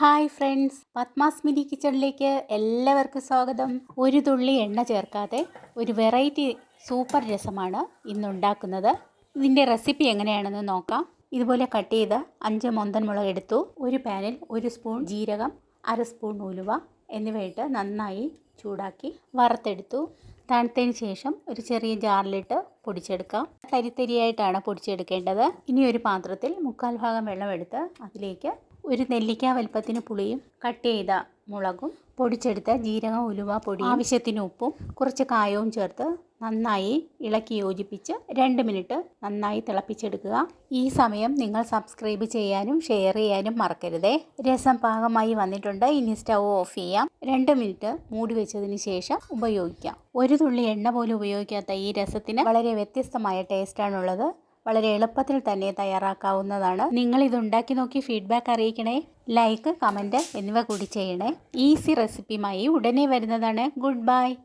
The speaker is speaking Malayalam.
Hi friends. പത്മാസ് മിനി കിച്ചണിലേക്ക് എല്ലാവർക്കും സ്വാഗതം. ഒരു തുള്ളി എണ്ണ ചേർക്കാതെ ഒരു വെറൈറ്റി സൂപ്പർ രസമാണ് ഇന്ന് ഉണ്ടാക്കുന്നത്. ഇതിന്റെ റെസിപ്പി എങ്ങനെയാണെന്ന് നോക്കാം. ഇതുപോലെ കട്ട് ചെയ്ത് അഞ്ച് മൊന്തൻ മുളക് എടുത്തു. ഒരു പാനിൽ ഒരു സ്പൂൺ ജീരകം അര സ്പൂൺ ഉലുവ എന്നിവയിട്ട് നന്നായി ചൂടാക്കി വറുത്തെടുത്തു. തണുത്തതിന് ശേഷം ഒരു ചെറിയ ജാറിലിട്ട് പൊടിച്ചെടുക്കാം. തരിത്തരിയായിട്ടാണ് പൊടിച്ചെടുക്കേണ്ടത്. ഇനി ഒരു പാത്രത്തിൽ മുക്കാൽ ഭാഗം വെള്ളം വെള്ളമെടുത്ത് അതിലേക്ക് ഒരു നെല്ലിക്ക വലുപ്പത്തിന് പുളിയും കട്ട് ചെയ്ത മുളകും പൊടിച്ചെടുത്ത ജീരകം ഉലുവ പൊടി ആവശ്യത്തിന് ഉപ്പും കുറച്ച് കായവും ചേർത്ത് നന്നായി ഇളക്കി യോജിപ്പിച്ച് രണ്ട് മിനിറ്റ് നന്നായി തിളപ്പിച്ചെടുക്കുക. ഈ സമയം നിങ്ങൾ സബ്സ്ക്രൈബ് ചെയ്യാനും ഷെയർ ചെയ്യാനും മറക്കരുതേ. രസം പാകമായി വന്നിട്ടുണ്ട്. ഇനി സ്റ്റൗ ഓഫ് ചെയ്യാം. രണ്ട് മിനിറ്റ് മൂടി വെച്ചതിന് ശേഷം ഉപയോഗിക്കാം. ഒരു തുള്ളി എണ്ണ പോലും ഉപയോഗിക്കാത്ത ഈ രസത്തിന് വളരെ വ്യത്യസ്തമായ ടേസ്റ്റാണുള്ളത് വളരെ എളുപ്പത്തിൽ തന്നെ തയ്യാറാക്കാവുന്നതാണ്. നിങ്ങൾ ഇത് ഉണ്ടാക്കി നോക്കി ഫീഡ്ബാക്ക് അറിയിക്കണേ. ലൈക്ക് കമന്റ് എന്നിവ കൂടി ചെയ്യണേ. ഈസി റെസിപ്പിയുമായി ഉടനെ വരുന്നതാണ്. Good bye